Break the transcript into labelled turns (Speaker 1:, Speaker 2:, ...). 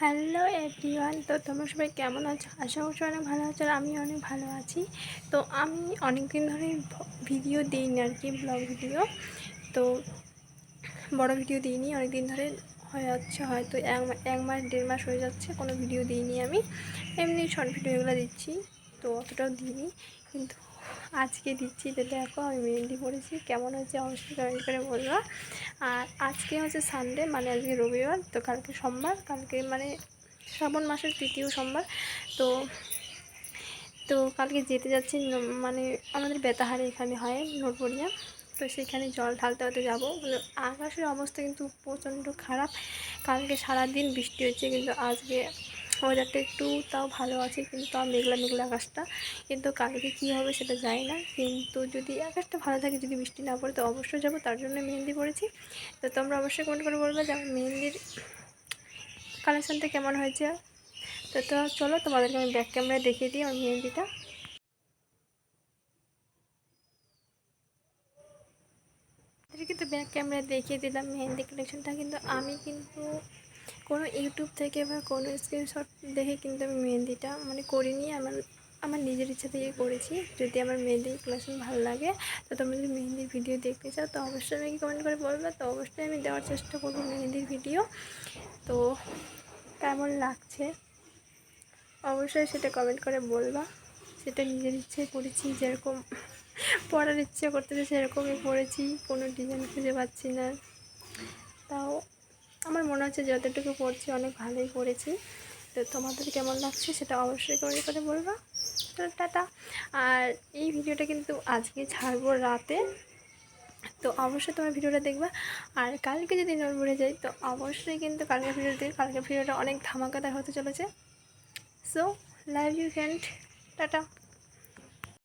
Speaker 1: Hello everyone, তো তোমরা সবাই কেমন আছো? আশা করছি অনেক ভালো আছো আর আমি অনেক ভালো আছি। তো আমি অনেক দিন ধরে ভিডিও দিইনি আর কি ব্লগ ভিডিও তো বড় ভিডিও দিইনি অনেক দিন ধরে হয়ে যাচ্ছে হয়তো এক এক মাস, দেড় মাস হয়ে যাচ্ছে, কোনো ভিডিও দিইনি আমি। এমনি শর্ট ভিডিওগুলো দিচ্ছি, তো অতটাও দিইনি। কিন্তু আজকে দিচ্ছি, তো দেখো আমি মেহেন্দি পড়েছি কেমন হয়েছে অবশ্যই কমেন্ট করে বলবা। আর আজকে হচ্ছে সানডে মানে আজকে রবিবার, তো কালকে সোমবার, কালকে মানে শ্রাবণ মাসের তৃতীয় সোমবার। তো তো কালকে যেতে যাচ্ছি মানে আমাদের বেতাহারে এখানে হয় নোটবড়িয়া। তো সেখানে জল ঢালতে হতে যাব। আকাশের অবস্থা কিন্তু প্রচণ্ড খারাপ। কালকে সারাদিন বৃষ্টি হচ্ছে, কিন্তু আজকে ওয়েদারটা একটু তাও ভালো আছে, কিন্তু তাও মেঘলা মেঘলা আকাশটা। কিন্তু কালকে কী হবে সেটা জানি না, কিন্তু যদি আকাশটা ভালো থাকে, যদি বৃষ্টি না পড়ে, তো অবশ্যই যাব। তার জন্য মেহেন্দি পড়েছি তো তোমরা অবশ্যই কমেন্ট করে বলবে যে আমার মেহেন্দির কালেকশানটা কেমন হয়েছে। তো তো চলো, তোমাদেরকে আমি ব্যাক ক্যামেরায় দেখিয়ে দিই আমার মেহেন্দিটা। এটাকে তো ব্যাক ক্যামেরায় দেখিয়ে দিলাম মেহেন্দি কালেকশনটা কিন্তু আমি কিন্তু কোনো ইউটিউব থেকে বা কোনো স্ক্রিনশট দেখে কিন্তু আমি মেহেন্দিটা মানে করিনি। আমার আমার নিজের ইচ্ছা থেকে করেছি। যদি আমার মেহেন্দি কালেকশন ভালো লাগে, তো তোমরা যদি মেহেন্দির ভিডিও দেখতে চাও, তো অবশ্যই আমাকে কমেন্ট করে বলবে। তো অবশ্যই আমি দেওয়ার চেষ্টা করব মেহেন্দির ভিডিও তো কেমন লাগছে? অবশ্যই সেটা কমেন্ট করে বলবা। সেটা নিজের ইচ্ছায় করেছি, যেরকম পড়ার ইচ্ছে করতেছে সেরকমই পড়েছি। কোনো ডিজাইন খুঁজে পাচ্ছি না। হচ্ছে যতটুকু পড়ছি অনেক ভালোই পড়েছি। তো তোমাদের কেমন লাগছে সেটা অবশ্যই কমেন্ট করে বলবা। তো টাটা। আর এই ভিডিওটা কিন্তু আজকে ছাড়বো রাতে। তো অবশ্যই তোমার ভিডিওটা দেখবা। আর কালকে যদি নড়বড়ে যাই, তো অবশ্যই কিন্তু কালকে ভিডিওতে কালকে ভিডিওটা অনেক ধামাকাদার হতে চলেছে। So live you friend tata.